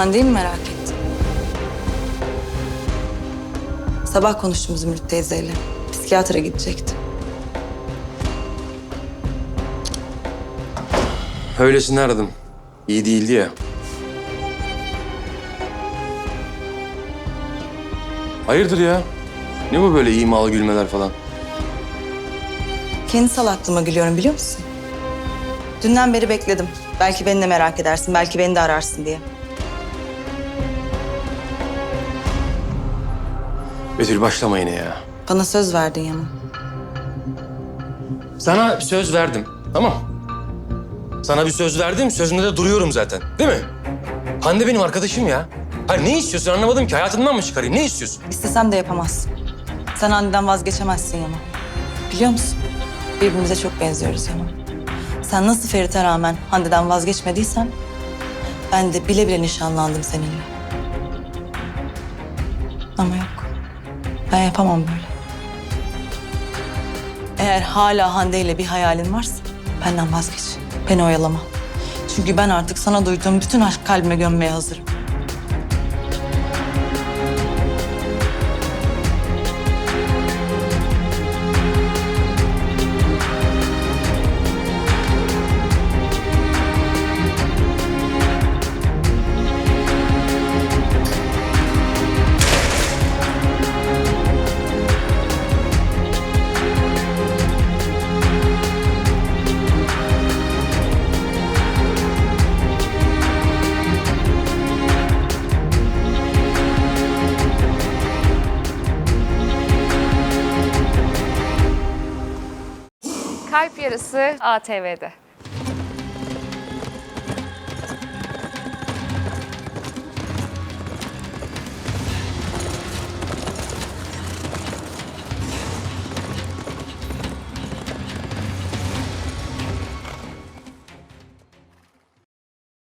Hande'yi mi merak ettin? Sabah konuştum Zümrüt teyzeyle. Psikiyatra gidecekti. Öylesini aradım. İyi değildi ya. Hayırdır ya? Ne bu böyle imalı gülmeler falan? Kendi salaklığıma gülüyorum biliyor musun? Dünden beri bekledim. Belki beni de merak edersin, belki beni de ararsın diye. Betül başlama yine ya. Bana söz verdin Yaman. Sana bir söz verdim. Tamam. Sana bir söz verdim. Sözümde de duruyorum zaten. Değil mi? Hande benim arkadaşım ya. Hayır ne istiyorsun anlamadım ki. Hayatından mı çıkarayım? Ne istiyorsun? İstesem de yapamazsın. Sen Hande'den vazgeçemezsin Yaman. Biliyor musun? Birbirimize çok benziyoruz Yaman. Sen nasıl Ferit'e rağmen Hande'den vazgeçmediysen... ...ben de bile bile nişanlandım seninle. Ama yok. Ben yapamam böyle. Eğer hala Hande ile bir hayalin varsa benden vazgeç. Beni oyalama. Çünkü ben artık sana duyduğum bütün aşk kalbime gömmeye hazırım. Kalp Yarısı ATV'de.